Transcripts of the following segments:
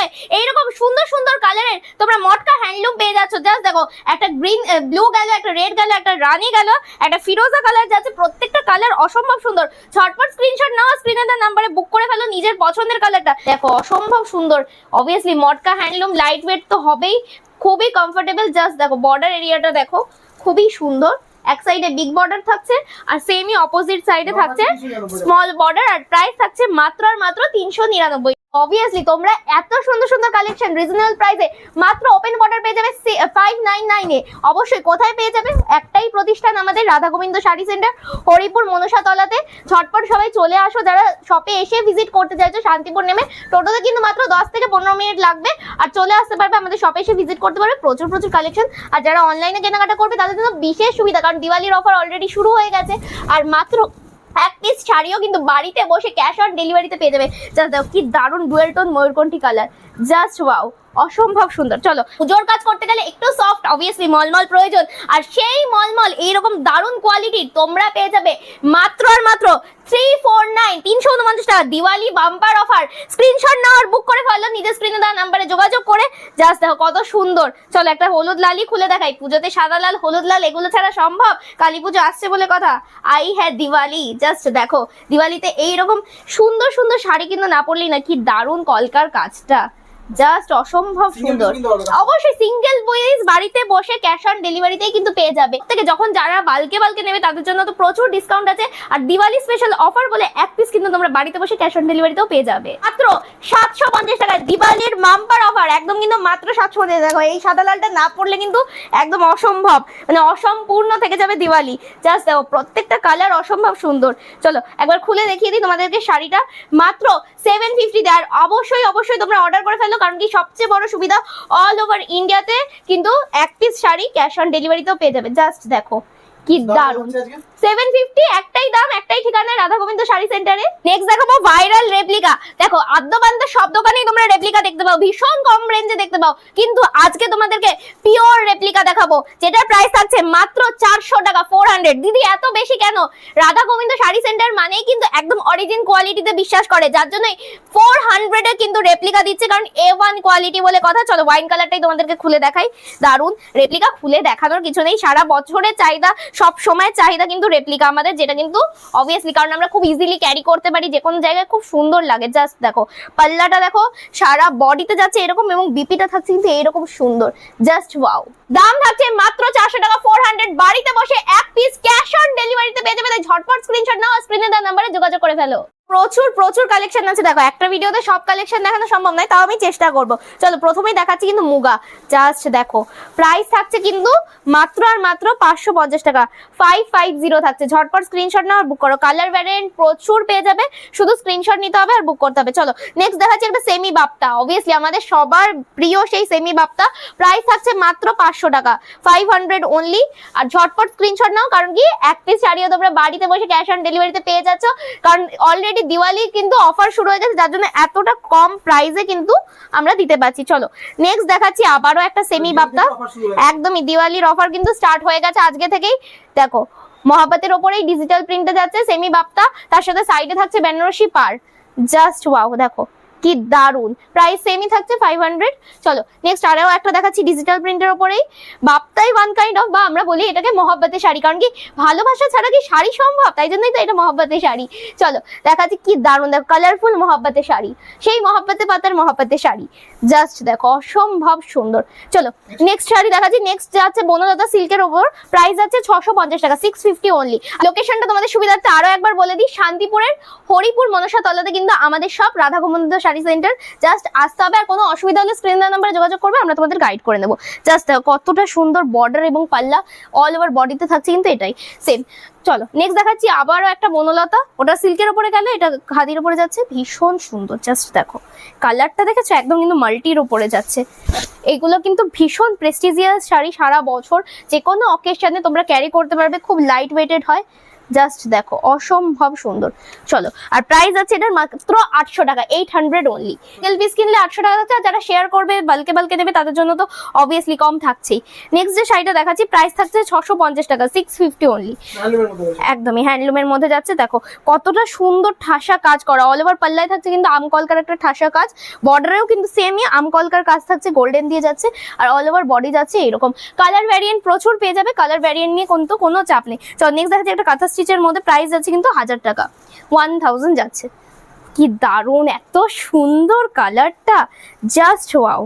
নয় এইরকম সুন্দর সুন্দর কালারের তোমরা মটকা হ্যান্ডলুম পেয়ে যাচ্ছ। জাস্ট দেখো একটা গ্রিন ব্লু গেল একটা রেড গেল একটা রানি গেল একটা ফিরোজা কালার যাচ্ছে প্রত্যেকটা কালার অসম্ভব সুন্দর। ঝটপট স্ক্রিনশট নাও স্ক্রিনে তার নাম্বারে বুক করে ফেলো নিজের পছন্দের কালারটা দেখো অসম্ভব সুন্দর। অবভিয়াসলি মটকা হ্যান্ডলুম লাইট ওয়েট তো হবেই খুবই কমফোর্টেবল জাস্ট দেখো বর্ডার এরিয়াটা দেখো খুবই সুন্দর। এক সাইডে বিগ বর্ডার থাকছে আর সেমই অপোজিট সাইডে থাকছে স্মল বর্ডার আর প্রাইস থাকছে মাত্র আর মাত্র তিনশো নিরানব্বই অবভিয়াসলি তোমরা এত সুন্দর সুন্দর কালেকশন রিজনেবল প্রাইসে মাত্র ওপেন বর্ডার পেয়ে যাবে ফাইভ নাইন নাইনে অবশ্যই কোথায় পেয়ে যাবে? একটাই প্রতিষ্ঠান আমাদের রাধা গোবিন্দ শাড়ি সেন্টার হরিপুর মনসা তলাতে ঝটপট সবাই চলে আসো, যারা শপে এসে ভিজিট করতে চাইছো শান্তিপুর নেমে। টোটোতে কিন্তু মাত্র দশ থেকে পনেরো মিনিট লাগবে। আর চলে আসতে পারবে, আমাদের শপে এসে ভিজিট করতে পারবে। প্রচুর প্রচুর কালেকশন আর যারা অনলাইনে কেনাকাটা করবে, তাদের জন্য বিশেষ সুবিধা, কারণ দিওয়ালির অফার অলরেডি শুরু হয়ে গেছে। আর মাত্র এক পিস শাড়িও কিন্তু বাড়িতে বসে ক্যাশ অন ডেলিভারিতে পেয়ে যাবে। জাস্ট দেখো কি দারুণ ডুয়েল টোন ময়ূরকণ্ঠী কালার জাস্ট ওয়াও অসম্ভব সুন্দর। চলো পুজোর কাজ করতে গেলে একটু সফট অবভিয়াসলি মলমল প্রয়োজন। আর সেই মলমল, এইরকম দারুণ কোয়ালিটির তোমরা পেয়ে যাবে মাত্র আর মাত্র থ্রি ফোর নাইন তিনশো উনপঞ্চাশ টাকা, দিওয়ালি বাম্পার অফার স্ক্রিনশট নেওয়ার বুক করে ফেলো, নিজের স্ক্রিনে দেওয়া নাম্বারে যোগাযোগ করে। জাস্ট দেখো কত সুন্দর। চলো, একটা হলুদ লালই খুলে দেখাই। পুজোতে সাদা লাল, হলুদ লাল, এগুলো ছাড়া সম্ভব। কালী পুজো আসছে বলে কথা। আই হ্যাঁ দিওয়ালি। জাস্ট দেখো, দিওয়ালিতে এইরকম সুন্দর সুন্দর শাড়ি কিন্তু না পরলেই না কি দারুণ কলকার কাজটা। জাস্ট অসম্ভব সুন্দর। অবশ্যই সিঙ্গেল বয়েজ বাড়িতে বসে ক্যাশ অন ডেলিভারিতেই কিন্তু পেয়ে যাবে। থেকে যখন যারা বালকে বালকে নেবে তাদের জন্য তো প্রচুর ডিসকাউন্ট আছে। আর দিওয়ালি স্পেশাল অফার বলে এক পিস কিন্তু তোমরা বাড়িতে বসে ক্যাশ অন ডেলিভারিতেও পেয়ে যাবে। মাত্র সাতশো পঞ্চাশ টাকা দিওয়ালির মাম্পার অফার একদম কিন্তু মাত্র সাতশো পঞ্চাশ। দেখো এই সাদা লালটা না পড়লে কিন্তু একদম অসম্ভব। মানে অসম্পূর্ণ থেকে যাবে দিওয়ালি জাস্ট দেখো প্রত্যেকটা কালার অসম্ভব সুন্দর। চলো একবার খুলে দেখিয়ে দিই তোমাদেরকে শাড়িটা। মাত্র সেভেন ফিফটি দেয় আর অবশ্যই অবশ্যই তোমরা অর্ডার করে ফেলো। কারণ কি সবচেয়ে বড় সুবিধা অল ওভার ইন্ডিয়াতে কিন্তু এক পিস শাড়ি ক্যাশ অন ডেলিভারিতেও পেয়ে যাবে। জাস্ট দেখো কি দারুণ। সেভেন সব তোমরা দেখতে দেখতে পাও। কিন্তু কেন? রাধা গোবিন্দ শাড়ি সেন্টার মানেই কিন্তু একদম অরিজিন কোয়ালিটিতে বিশ্বাস করে, যার জন্যই ফোর হান্ড্রেডে কিন্তু রেপ্লিকা দিচ্ছে, কারণ এ ওয়ান কোয়ালিটি বলে কথা। চলো ওয়াইন কালারটাই তোমাদেরকে খুলে দেখাই। দারুণ রেপ্লিকা খুলে দেখানোর কিছু নেই। সারা বছরের চাহিদা সব সময় চাহিদা কিন্তু রেপ্লিকা আমাদের, যেটা কিন্তু অবভিয়াসলি কারণ আমরা খুব ইজিলি ক্যারি করতে পারি, যে কোনো জায়গায় খুব সুন্দর লাগে। জাস্ট দেখো, পাল্লাটা দেখো, সারা বডিতে যাচ্ছে এরকম এবং বিপিটা থাকছে কিন্তু এরকম সুন্দর। জাস্ট ওয়াও দাম থাকছে মাত্র চারশো টাকা ফোর হান্ড্রেড বাড়িতে বসে এক পিস ক্যাশ অন ডেলিভারিতে যাবে তাই ঝটপট স্ক্রিনশট নাও স্ক্রিনে দেওয়া নাম্বারে যোগাযোগ করে ফেলো। প্রচুর প্রচুর কালেকশন আছে। দেখো, একটা ভিডিওতে সব কালেকশন দেখানো সম্ভব নয়, তাও আমি চেষ্টা করব। চলো, প্রথমেই দেখাচ্ছি কিন্তু মুগা। জাস্ট দেখো প্রাইস থাকছে কিন্তু মাত্র আর মাত্র পাঁচশো পঞ্চাশ টাকা। ফাইভ ফাইভ জিরো থাকছে। ঝটপট স্ক্রিনশট নাও আর বুক করো। কালার ভ্যারিয়েন্ট প্রচুর পেয়ে যাবে। শুধু স্ক্রিনশট নিতে হবে আর বুক করতে হবে। চলো নেক্সট দেখাচ্ছি একটা সেমি বাপ্তা অবভিয়াসলি আমাদের সবার প্রিয় সেই সেমি বাপ্তা প্রাইস থাকছে মাত্র পাঁচশো টাকা। ফাইভ হান্ড্রেড অনলি আর ঝটপট স্ক্রিনশট নাও, কারণ কি, এক পিস শাড়িও তোমরা বাড়িতে বসে ক্যাশ অন ডেলিভারিতে পেয়ে যাচ্ছ। কারণ অলরেডি দিওয়ালি কিন্তু অফার শুরু হয়ে গেছে যার জন্য এতটা কম প্রাইসে কিন্তু আমরা দিতে পারছি। চলো নেক্সট দেখাচ্ছি আবারও একটা সেমি বাপ্তা একদমই দিওয়ালির অফার কিন্তু স্টার্ট হয়ে গেছে আজকে থেকেই। দেখো মহাপাতের ওপরেই ডিজিটাল প্রিন্টে যাচ্ছে সেমি বাপ্তা তার সাথে সাইডে থাকছে বেনারসি পার। জাস্ট ওয়াও দেখো কি দারুণ প্রাইস সেমই থাকছে ফাইভ হান্ড্রেড চলো নেক্সট আরও একটা দেখাচ্ছি ডিজিটাল প্রিন্টের ওপরেই। বাপ্তাই ওয়ান কাইন্ড অফ বা আমরা বলি এটাকে মহব্বতের শাড়ি। কারণ কি, ভালোবাসা ছাড়া কি শাড়ি সম্ভব? তাই জন্যই তো এটা মহব্বতের শাড়ি। চলো, দেখাচ্ছি কি দারুণ দেখো কালারফুল মহব্বতের শাড়ি। সেই মহাব্বতে পাতার মহব্বতের শাড়ি। জাস্ট দেখো, অসম্ভব সুন্দর। চলো নেক্সট শাড়ি দেখাচ্ছি। নেক্সট যাচ্ছে বনলতা সিল্কের ওপর প্রাইস আছে ছশো পঞ্চাশ টাকা সিক্স ফিফটি অনলি লোকেশনটা তোমাদের সুবিধার্থে আরও একবার বলে দিই, শান্তিপুরের হরিপুর মনসা তলাতে কিন্তু আমাদের সব রাধা গোবিন্দ শাড়ি সেন্টার জাস্ট আসতে হবে, আর কোনো অসুবিধা হলে স্ক্রিন নাম্বারে যোগাযোগ করবে, আমরা তোমাদের গাইড করে নেব। জাস্ট কতটা সুন্দর বর্ডার এবং পাল্লা অল ওভার বডিতে থাকছে, কিন্তু এটাই। সেম চলো নেক্সট দেখাচ্ছি আবারও একটা বনলতা। ওটা সিল্কের ওপরে গেলে, এটা খাদির ওপরে যাচ্ছে। ভীষণ সুন্দর জাস্ট দেখো। কালারটা দেখেছ? একদম কিন্তু মাল্টির ওপরে যাচ্ছে। এগুলো কিন্তু ভীষণ প্রেস্টিজিয়াস শাড়ি সারা বছর। যে কোনো অকেশনে তোমরা ক্যারি করতে পারবে, খুব লাইট ওয়েটেড হয়। জাস্ট দেখো অসম্ভব সুন্দর। চলো আর প্রাইস আছে এটার মাত্র আটশো টাকা eight hundred only single piece কিনলে আটশো টাকা আছে আর যারা শেয়ার করবে বালকে বালকে দেবে তাদের জন্য তো অবভিয়াসলি কম থাকছেই। নেক্সট যে শাড়িটা দেখাচ্ছি প্রাইস থাকছে ছশো পঞ্চাশ টাকা সিক্স ফিফটি অনলি একদমই হ্যান্ডলুমের মধ্যে যাচ্ছে দেখো কতটা সুন্দর ঠাসা কাজ করা। অল ওভার পাল্লায় থাকছে কিন্তু আমকলকার একটা ঠাসা কাজ। বর্ডারেও কিন্তু সেমই আমকলকার কাজ থাকছে গোল্ডেন দিয়ে যাচ্ছে আর অল ওভার বডি যাচ্ছে এরকম। কালার ভ্যারিয়েন্ট প্রচুর পেয়ে যাবে কালার ভ্যারিয়েন্ট নিয়ে কিন্তু কোনো চাপ নেই। চল নেক্সট দেখা যাচ্ছে একটা কাঁথা স্টিচের মধ্যে প্রাইস যাচ্ছে কিন্তু হাজার টাকা। ওয়ান থাউজেন্ড যাচ্ছে। কি দারুণ এত সুন্দর কালারটা জাস্ট ওয়াও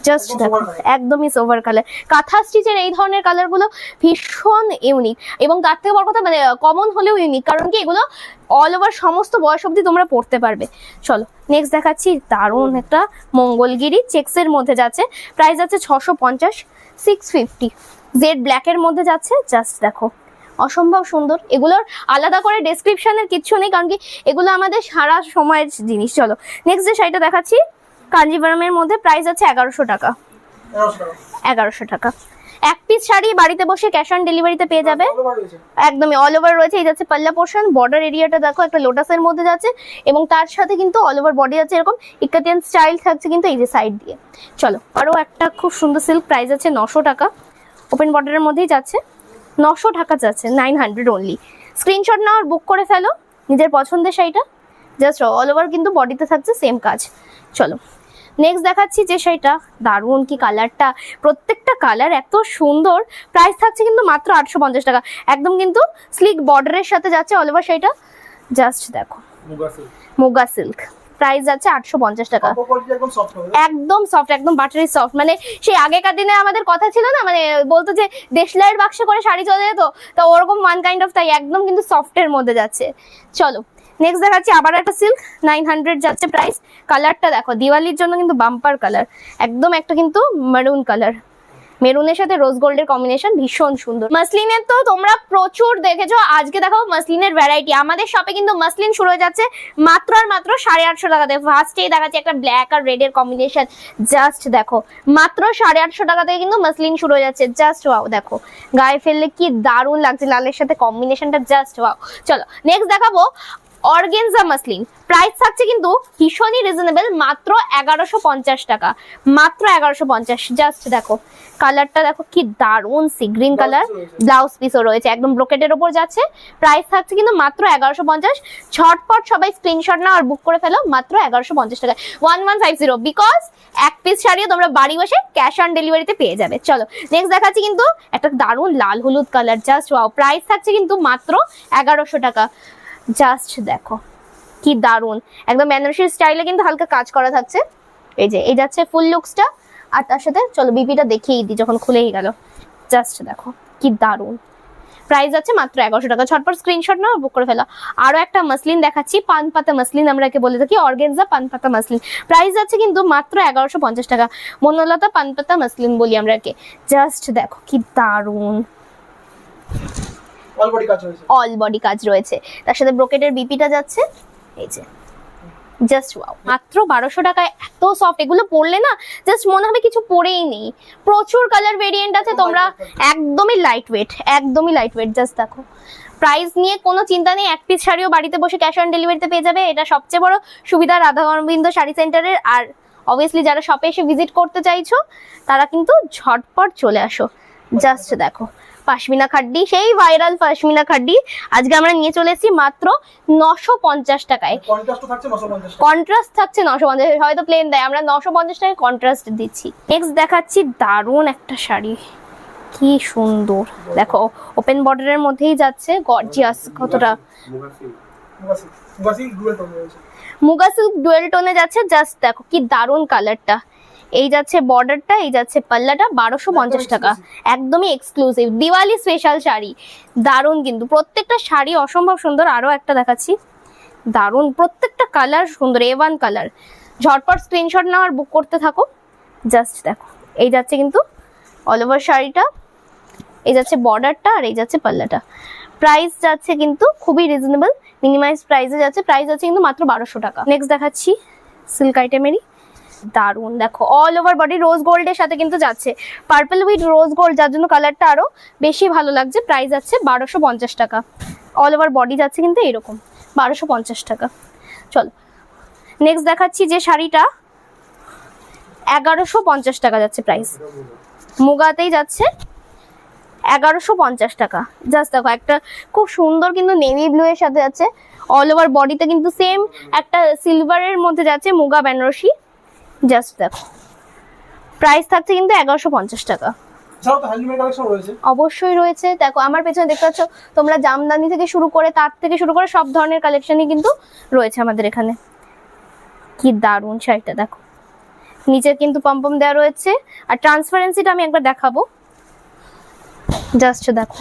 জাস্ট দেখো একদমই সোভার কালার কাঁথা স্টিচের এই ধরনের কালারগুলো ভীষণ ইউনিক এবং তার থেকে বড় কথা মানে কমন হলেও ইউনিক কারণ কি এগুলো অল ওভার সমস্ত বয়স অবধি তোমরা পড়তে পারবে। চলো নেক্সট দেখাচ্ছি দারুণ একটা মঙ্গলগিরি চেক্সের মধ্যে যাচ্ছে। প্রাইস যাচ্ছে ছশো পঞ্চাশ সিক্স ফিফটি জেড ব্ল্যাকের মধ্যে যাচ্ছে। জাস্ট দেখো। অসম্ভব সুন্দর। এগুলোর আলাদা করে ডেসক্রিপশনের কিচ্ছু নেই, কারণ কি এগুলো আমাদের সারা সময়ের জিনিস। চলো নেক্সট যে শাড়িটা দেখাচ্ছি কাঞ্জিভারমের মধ্যে প্রাইস আছে এগারোশো টাকা। এগারোশো টাকা। এক পিস শাড়ি বাড়িতে বসে ক্যাশ অন ডেলিভারিতে পেয়ে যাবে। একদমই অল ওভার রয়েছে। এই যাচ্ছে পাল্লা পোর্শন বর্ডার এরিয়াটা দেখো, একটা লোটাসের মধ্যে যাচ্ছে, এবং তার সাথে কিন্তু অল ওভার বডি আছে, এরকম ইকাতিয়ান স্টাইল থাকছে কিন্তু এই যে সাইড দিয়ে। চলো আরও একটা খুব সুন্দর সিল্ক প্রাইস আছে নশো টাকা। ওপেন বর্ডারের মধ্যেই যাচ্ছে। নশো টাকা যাচ্ছে নাইন হান্ড্রেড অনলি স্ক্রিনশট নেওয়ার বুক করে ফেলো নিজের পছন্দের শাড়িটা। জাস্ট অল ওভার কিন্তু বডিতে থাকছে সেম কাজ। চলো নেক্সট দেখাচ্ছি যে শাড়িটা দারুণ কি কালারটা প্রত্যেকটা কালার এত সুন্দর প্রাইস থাকছে কিন্তু মাত্র আটশো পঞ্চাশ টাকা। একদম কিন্তু স্লিক বর্ডারের সাথে যাচ্ছে অল ওভার শাড়িটা। জাস্ট দেখো। Muga silk muga silk price যাচ্ছে আটশো পঞ্চাশ টাকা। একদম সফট একদম বাটারি সফট মানে সেই আগেকার দিনে আমাদের কথা ছিল না মানে বলতো যে দেশলাইয়ের বাক্সে করে শাড়ি চলে যেত তো ওরকম ওয়ান কাইন্ড অফ তাই একদম কিন্তু সফটের মধ্যে যাচ্ছে। চলো নেক্সট দেখাচ্ছি আবার একটা সিল্ক নাইন হান্ড্রেড যাচ্ছে প্রাইস কালারটা দেখো দিওয়ালির জন্য কিন্তু বাম্পার কালার একদম একটা কিন্তু মারুন কালার মেরুনের সাথে রোজ গোল্ডের কম্বিনেশন ভীষণ সুন্দর। মাসলিনের তো তোমরা প্রচুর দেখেছ, আজকে দেখো মাসলিনের ভ্যারাইটি আমাদের শপে কিন্তু মাসলিন শুরু হয়ে যাচ্ছে মাত্র আর মাত্র সাড়ে আটশো টাকাতে ফার্স্টেই দেখাচ্ছে একটা ব্ল্যাক আর রেড এর কম্বিনেশন জাস্ট দেখো, মাত্র সাড়ে আটশো টাকা থেকে কিন্তু মাসলিন শুরু হয়ে যাচ্ছে। জাস্ট ওয়াও দেখো, গায়ে ফেললে কি দারুণ লাগছে। লালের সাথে কম্বিনেশনটা জাস্ট ওয়াও চলো নেক্সট দেখাবো অর্গেনজা মাসলিন। প্রাইস থাকছে কিন্তু ভীষণই রিজনেবল মাত্র এগারোশো পঞ্চাশ টাকা। মাত্র এগারোশো পঞ্চাশ জাস্ট দেখো কালারটা দেখো কি দারুণ সি গ্রিন কালার ব্লাউজ পিসও রয়েছে একদম ব্রোকেটের ওপর যাচ্ছে। প্রাইস থাকছে কিন্তু মাত্র এগারোশো পঞ্চাশ। ছটপট সবাই স্ক্রিনশট নাও আর বুক করে ফেলো মাত্র এগারোশো পঞ্চাশ টাকা one one five zero because এক পিস শাড়িও তোমরা বাড়ি বসে ক্যাশ অন ডেলিভারিতে পেয়ে যাবে। চলো নেক্সট দেখাচ্ছি কিন্তু একটা দারুণ লাল হলুদ কালার জাস্ট ওয়াও প্রাইস থাকছে কিন্তু মাত্র এগারোশো টাকা। জাস্ট দেখো, কি দারুণ। একদম বেনারসি স্টাইলে কিন্তু হালকা কাজ করা থাকছে। এই যে, এই যাচ্ছে ফুল লুকসটা আর তার সাথে, চলো বিপিটা দেখিয়েই দিই যখন খুলেই গেল। জাস্ট দেখো, কি দারুণ। প্রাইস আছে মাত্র এগারোশো টাকা। ছটপট স্ক্রিনশট নাও বুক করে ফেলো। আরও একটা মাসলিন দেখাচ্ছি, পান পাতা মাসলিন আমরা একে বলে থাকি অর্গেনজা পান পাতা মাসলিন প্রাইস আছে কিন্তু মাত্র এগারোশো পঞ্চাশ টাকা। মনোলতা পান পাতা মাসলিন বলি আমরা একে। জাস্ট দেখো, কি দারুণ। অল বডি কাজ রয়েছে। অল বডি কাজ রয়েছে। তার সাথে ব্রোকেটের বিপিটা যাচ্ছে। এই যে। জাস্ট ওয়াও মাত্র বারোশো টাকায় এত সফট এগুলো পরলে না জাস্ট মনে হবে কিছু পরেই নেই। প্রচুর কালার ভেরিয়েন্ট আছে, তোমরা একদমই লাইট ওয়েট একদমই লাইট ওয়েট জাস্ট দেখো। প্রাইস নিয়ে কোনো চিন্তা নেই, এক পিস শাড়িও বাড়িতে বসে ক্যাশ অন ডেলিভারিতে পেয়ে যাবে। এটা সবচেয়ে বড় সুবিধা রাধা অরবিন্দ শাড়ি সেন্টারের আর অবভিয়াসলি যারা শপে এসে ভিজিট করতে চাইছো, তারা কিন্তু ঝটপট চলে আসো। জাস্ট দেখো। পাশমিনা খাড্ডি সেই ভাইরাল পাশমিনা খাড্ডি আজকে আমরা নিয়ে চলে এসেছি মাত্র নশো পঞ্চাশ টাকায়। কন্ট্রাস্ট থাকছে 950 টাকা কন্ট্রাস্ট থাকছে নশো পঞ্চাশ হয়তো প্লেন দেয়। আমরা নশো পঞ্চাশ টাকায় কন্ট্রাস্ট দিচ্ছি। নেক্সট দেখাচ্ছি দারুণ একটা শাড়ি। কি সুন্দর। দেখো ওপেন বর্ডারের মধ্যেই যাচ্ছে। গর্জিয়াস কতটা? মুগা সিল্ক ডুয়েল টোনে যাচ্ছে। জাস্ট দেখো কি দারুণ কালারটা এই যাচ্ছে বর্ডারটা এই যাচ্ছে পাল্লাটা বারোশো পঞ্চাশ টাকা। একদমই এক্সক্লুসিভ দিওয়ালি স্পেশাল শাড়ি। দারুণ কিন্তু। প্রত্যেকটা শাড়ি অসম্ভব সুন্দর। আরও একটা দেখাচ্ছি। দারুণ। প্রত্যেকটা কালার সুন্দর। এ ওয়ান কালার ঝটপট স্ক্রিনশট নেওয়ার বুক করতে থাকো। জাস্ট দেখো। এই যাচ্ছে কিন্তু অল ওভার শাড়িটা। এই যাচ্ছে বর্ডারটা আর এই যাচ্ছে পাল্লাটা। প্রাইস যাচ্ছে কিন্তু খুবই রিজনেবল মিনিমাইজ প্রাইসে যাচ্ছে। প্রাইস আছে কিন্তু মাত্র বারোশো টাকা। নেক্সট দেখাচ্ছি সিল্ক আইটেমেরই দারুণ। দেখো অল ওভার বডি রোজ গোল্ডের সাথে কিন্তু যাচ্ছে। পার্পল উইথ রোজ গোল্ড যার জন্য কালারটা আরও বেশি ভালো লাগছে। প্রাইস আছে বারোশো টাকা। অল ওভার বডি যাচ্ছে কিন্তু এরকম, বারোশো টাকা। চলো নেক্সট দেখাচ্ছি যে শাড়িটা। এগারোশো টাকা যাচ্ছে প্রাইস মুগাতেই যাচ্ছে এগারোশো পঞ্চাশ টাকা। জাস্ট দেখো, একটা খুব সুন্দর কিন্তু নেভি ব্লু এর সাথে যাচ্ছে। অল ওভার বডিতে কিন্তু সেম একটা সিলভারের মধ্যে যাচ্ছে মুগা বেনারসি। জাস্ট দেখো। প্রাইস থাকছে কিন্তু এগারোশো পঞ্চাশ টাকা। অবশ্যই রয়েছে। দেখো আমার পেছনে দেখতে পাচ্ছ তোমরা জামদানি থেকে শুরু করে তার থেকে শুরু করে সব ধরনের কালেকশনই কিন্তু রয়েছে আমাদের এখানে। কি দারুণ শাড়িটা দেখো। নিচে কিন্তু পম্পম দেওয়া রয়েছে। আর ট্রান্সপারেন্সিটা আমি একবার দেখাবো। জাস্ট দেখো।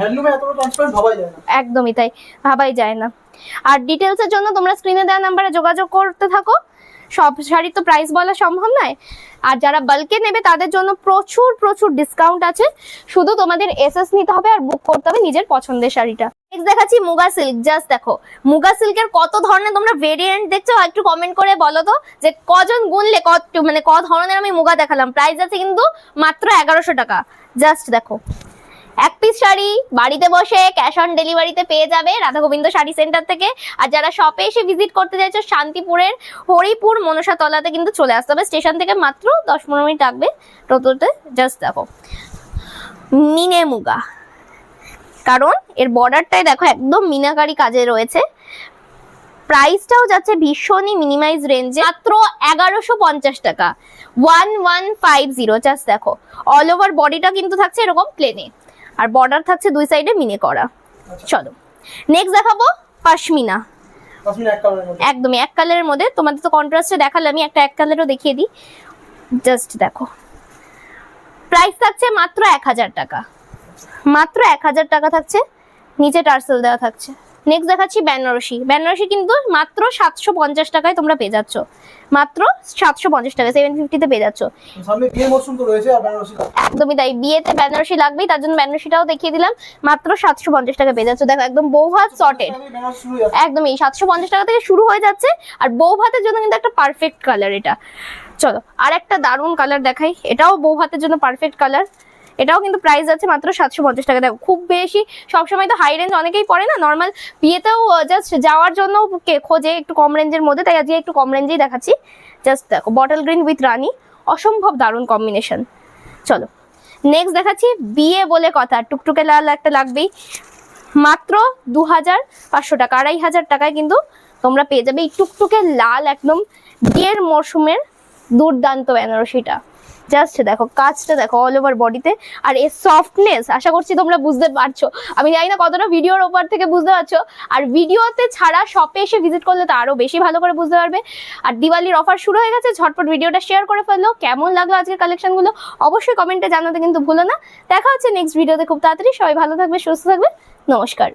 হ্যান্ডলুমে এতটা ট্রান্সপারেন্ট ভাবাই যায় না। একদমই তাই ভাবাই যায় না। আর ডিটেলসের জন্য তোমরা স্ক্রিনে দেওয়া নাম্বারে যোগাযোগ করতে থাকো। সব শাড়ির তো প্রাইস বলা সম্ভব নয়। আর যারা বাল্কে নেবে, তাদের জন্য প্রচুর প্রচুর ডিসকাউন্ট আছে। শুধু তোমাদের এসএস নিতে হবে আর বুক করতে হবে নিজের পছন্দের শাড়িটা। নেক্সট দেখাচ্ছি মুগা সিল্ক জাস্ট দেখো। মুগা সিল্কের কত ধরনের তোমরা ভেরিয়েন্ট দেখছ? একটু কমেন্ট করে বলো তো, যে কজন গুনলে কত মানে ক ধরনের আমি মুগা দেখালাম? প্রাইস আছে কিন্তু মাত্র এগারোশো টাকা। জাস্ট দেখো। এক পিস শাড়ি, বাড়িতে বসে ক্যাশ অন ডেলিভারিতে পেয়ে যাবে রাধা গোবিন্দ শাড়ি সেন্টার থেকে। আর যারা শপে এসে ভিজিট করতে চাইছো, শান্তিপুরের হরিপুর মনসা তলাতে কিন্তু চলে আসতে হবে। স্টেশন থেকে মাত্র দশ পনেরো মিনিট লাগবে। টোটোতে জাস্ট দেখো মিনে মুগা কারণ এর বর্ডারটাই দেখো একদম মিনাকারি কাজে রয়েছে। প্রাইসটাও যাচ্ছে ভীষণই মিনিমাইজ রেঞ্জে মাত্র এগারোশো পঞ্চাশ টাকা। One one five zero just দেখো। অল ওভার বডিটা কিন্তু থাকছে এরকম প্লেনে আর বর্ডার থাকছে দুই সাইডে মিনে করা। আচ্ছা। চলো। নেক্সট দেখাবো পাশমিনা পাঁচমিন এক কালারের মধ্যে। একদমই এক কালারের মধ্যে। তোমাদের তো কন্ট্রাস্টে দেখালে আমি একটা এক কালারও দেখিয়ে দিই। জাস্ট দেখো। প্রাইস থাকছে মাত্র এক হাজার টাকা। মাত্র এক হাজার টাকা থাকছে। নিচে টার্সেল দেওয়া থাকছে। নেক্সট দেখাচ্ছি বেনারসি। বেনারসি কিন্তু মাত্র সাতশো পঞ্চাশ টাকায় তোমরা পেয়ে যাচ্ছ। মাত্র সাতশো পঞ্চাশ টাকা সেভেন ফিফটিতে পেয়ে যাচ্ছ। একদমই তাই বিয়েতে বেনারসি লাগবেই তার জন্য বেনারসিটাও দেখিয়ে দিলাম। মাত্র সাতশো পঞ্চাশ টাকা পেয়ে যাচ্ছ। দেখো একদম বৌভাত বেনারসি একদমই সাতশো পঞ্চাশ টাকা থেকে শুরু হয়ে যাচ্ছে। আর বউ ভাতের জন্য কিন্তু একটা পারফেক্ট কালার এটা। চলো আর একটা দারুণ কালার দেখাই। এটাও বউ ভাতের জন্য পারফেক্ট কালার এটাও কিন্তু প্রাইস আছে মাত্র সাতশো পঞ্চাশ টাকা। দেখো, খুব বেশি সবসময় তো হাই রেঞ্জ অনেকেই পড়ে না নর্মাল বিয়েতেও জাস্ট যাওয়ার জন্য খোঁজে একটু কম রেঞ্জের মধ্যে, তাই আজকে একটু কম রেঞ্জেই দেখাচ্ছি। জাস্ট দেখো বটল গ্রিন উইথ রানি অসম্ভব দারুণ কম্বিনেশন চলো নেক্সট দেখাচ্ছি বিয়ে বলে কথা, টুকটুকে লাল একটা লাগবেই। মাত্র দু হাজার পাঁচশো টাকা, আড়াই হাজার টাকায় কিন্তু তোমরা পেয়ে যাবে এই টুকটুকে লাল একদম বিয়ের মরশুমের দুর্দান্ত বেনারসিটা। জাস্ট দেখো, কাজটা দেখো অল ওভার বডিতে আর এর সফটনেস আশা করছি তোমরা বুঝতে পারছ। আমি জানি না কতটা ভিডিওর ওপর থেকে বুঝতে পারছ, আর ভিডিওতে ছাড়া শপে এসে ভিজিট করলে তো আরও বেশি ভালো করে বুঝতে পারবে। আর দিওয়ালির অফার শুরু হয়ে গেছে, ঝটপট ভিডিওটা শেয়ার করে ফেলল কেমন লাগল আজকের কালেকশনগুলো অবশ্যই কমেন্টে জানাতে কিন্তু ভুলো না। দেখা হচ্ছে নেক্সট ভিডিওতে খুব তাড়াতাড়ি। সবাই ভালো থাকবে, সুস্থ থাকবে। নমস্কার।